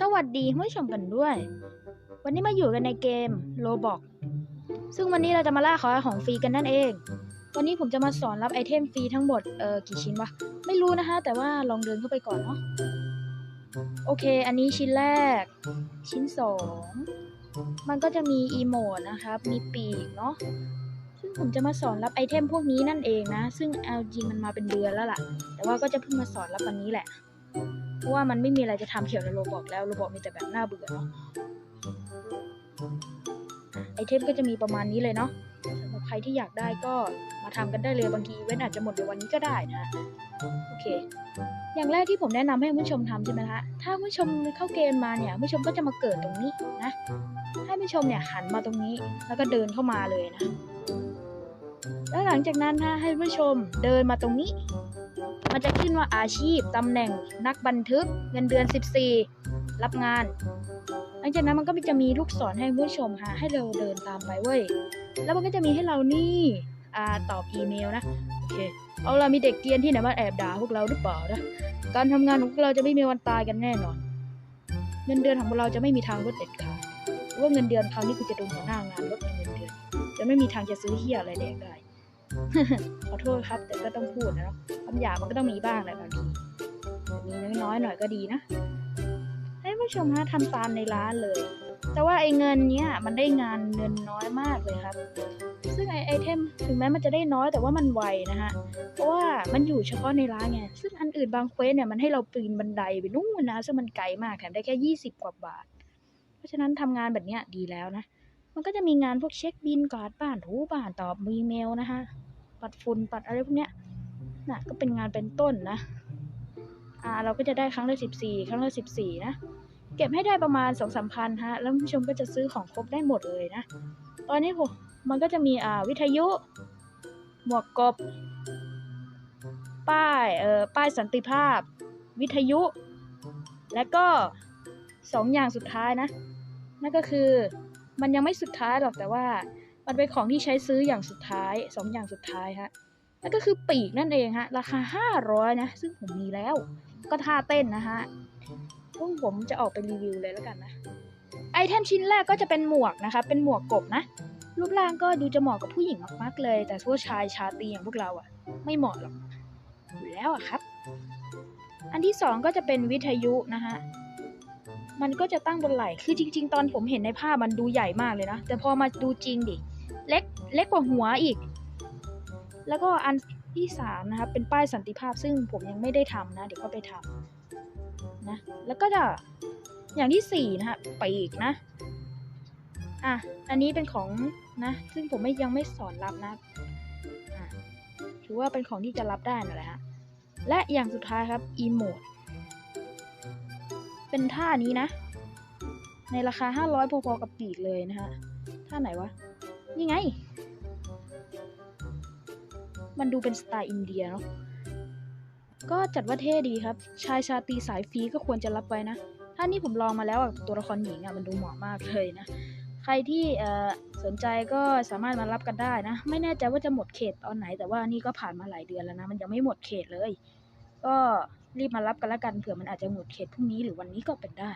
สวัสดีคุณผู้ชมกันด้วย วันนี้มาอยู่กันในเกมโ o บอกซึ่งวันนี้เราจะมาล่าขอของฟรีกันนั่นเอง วันนี้ผมจะมาสอนรับไอเทมฟรีทั้งหมด เออกี่ชิ้นวะ ไม่รู้นะคะแต่ว่าลองเดินเข้าไปก่อนเนาะ โอเค อันนี้ชิ้นแรก ชิ้นสอง มันก็จะมีอีโมดนะครับ มีปีกเนาะ ซึ่งผมจะมาสอนรับไอเทมพวกนี้นั่นเองนะ ซึ่งเอาจริงมันมาเป็นเดือนแล้วล่ะ แต่ว่าก็จะเพิ่งมาสอนรับวันนี้แหละ ราะว่ามันไม่มีอะไรจะทำเกี่ยวกับโรบอกแล้วโรบอกมีแต่แบบน่าเบื่อเนาะไอเทมก็จะมีประมาณนี้เลยเนาะสำหรับใครที่อยากได้ก็มาทำกันได้เลยบางทีเว้นอาจจะหมดในวันนี้ก็ได้นะโอเค อย่างแรกที่ผมแนะนำให้ผู้ชมทำใช่ไหมคะถ้าผู้ชมเข้าเกมมาเนี่ยผู้ชมก็จะมาเกิดตรงนี้นะให้ผู้ชมเนี่ยหันมาตรงนี้แล้วก็เดินเข้ามาเลยนะแล้วหลังจากนั้นนะให้ผู้ชมเดินมาตรงนี้ มันจะขึ้นว่าอาชีพตำแหน่งนักบันทึกเงินเดือน 14 รับงาน หลังจากนั้นมันก็จะมีลูกศรให้ผู้ชมค่ะให้เราเดินตามไปเว้ย แล้วมันก็จะมีให้เรานี่อ่าตอบอีเมลนะ โอเค เอาละมีเด็กเกรียนที่ไหนมาแอบด่าพวกเราหรือเปล่านะ การทำงานของพวกเราจะไม่มีวันตายกันแน่นอน เงินเดือนของพวกเราจะไม่มีทางลดเด็ดขาดว่าเงินเดือนคราวนี้กูจะโดนหัวหน้างานลดเงินเดือน จะไม่มีทางจะซื้อเฮียอะไรแดกได้ขอโทษครับ แต่ก็ต้องพูดนะเนาะ คำหยาบมันก็ต้องมีบ้างแหละบางทีมีน้อยๆหน่อยก็ดีนะให้ผู้ชมฮะทำตามในร้านเลย แต่ว่าไอ้เงินเนี้ยมันได้งานเงินน้อยมากเลยครับ ซึ่งไอไอเทมถึงแม้มันจะได้น้อยแต่ว่ามันไวนะฮะ เพราะว่ามันอยู่เฉพาะในร้านไง ซึ่งอันอื่นบางเควสเนี่ยมันให้เราปีนบันไดไปนู่นนะ ซึ่งมันไกลมากแถมได้แค่ยี่สิบกว่าบาท เพราะฉะนั้นทำงานแบบเนี้ยดีแล้วนะ มันก็จะมีงานพวกเช็คบินกวาดบ้านถูบ้านตอบอีเมลนะคะปัดฝุ่นปัดอะไรพวกเนี้ย น่ะก็เป็นงานเป็นต้นนะ อ่าเราก็จะได้ครั้งละสิบสี่ครั้งละสิบสี่นะ เก็บให้ได้ประมาณสองสามพันฮะ แล้วผู้ชมก็จะซื้อของครบได้หมดเลยนะ ตอนนี้ผมมันก็จะมีอ่าวิทยุ หมวกกบ ป้ายเอ่อป้ายสันติภาพ วิทยุ และก็สองอย่างสุดท้ายนะ นั่นก็คือมันยังไม่สุดท้ายหรอกแต่ว่ามันเป็นของที่ใช้ซื้ออย่างสุดท้ายสองอย่างสุดท้ายฮะ นั่นก็คือปีกนั่นเองฮะ ราคาห้าร้อยนะ ซึ่งผมมีแล้ว ก็ท่าเต้นนะฮะซึ่งผมจะออกเป็นรีวิวเลยแล้วกันนะ ไอเทมชิ้นแรกก็จะเป็นหมวกนะคะ เป็นหมวกกบนะ รูปร่างก็ดูจะเหมาะกับผู้หญิงมากๆเลย แต่ผู้ชายชาตรีอย่างพวกเราอะไม่เหมาะหรอกอยู่แล้วอะครับ อันที่สองก็จะเป็นวิทยุนะฮะ มันก็จะตั้งบนไหล่ คือจริง ๆ ตอนผมเห็นในภาพมันดูใหญ่มากเลยนะ แต่พอมาดูจริงดิ เล็ก เล็กกว่าหัวอีก แล้วก็อันที่สามนะครับเป็นป้ายสันติภาพซึ่งผมยังไม่ได้ทำนะ เดี๋ยวก็ไปทำนะ แล้วก็จะอย่างที่สี่นะฮะปีกนะ อะ อันนี้เป็นของนะ ซึ่งผมไม่ยังไม่สอนรับนะอะถือว่าเป็นของที่จะรับได้นั่นแหละฮะ และอย่างสุดท้ายครับอีโมดเป็นท่านี้นะ ในราคา 500พอๆกับปีกเลยนะฮะ ท่าไหนวะ นี่ไง มันดูเป็นสไตล์อินเดียเนาะก็จัดว่าเท่ดีครับ ชายชาตีสายฟรีก็ควรจะรับไว้นะ ถ้านี่ผมลองมาแล้วอะตัวละครหญิงอะมันดูเหมาะมากเลยนะ ใครที่สนใจก็สามารถมารับกันได้นะ ไม่แน่ใจว่าจะหมดเขตตอนไหน แต่ว่านี่ก็ผ่านมาหลายเดือนแล้วนะ มันยังไม่หมดเขตเลย ก็รีบมารับกันล้วกันเผื่อมันอาจจะหมดเขตพรุ่งนี้หรือวันนี้ก็เป็นได้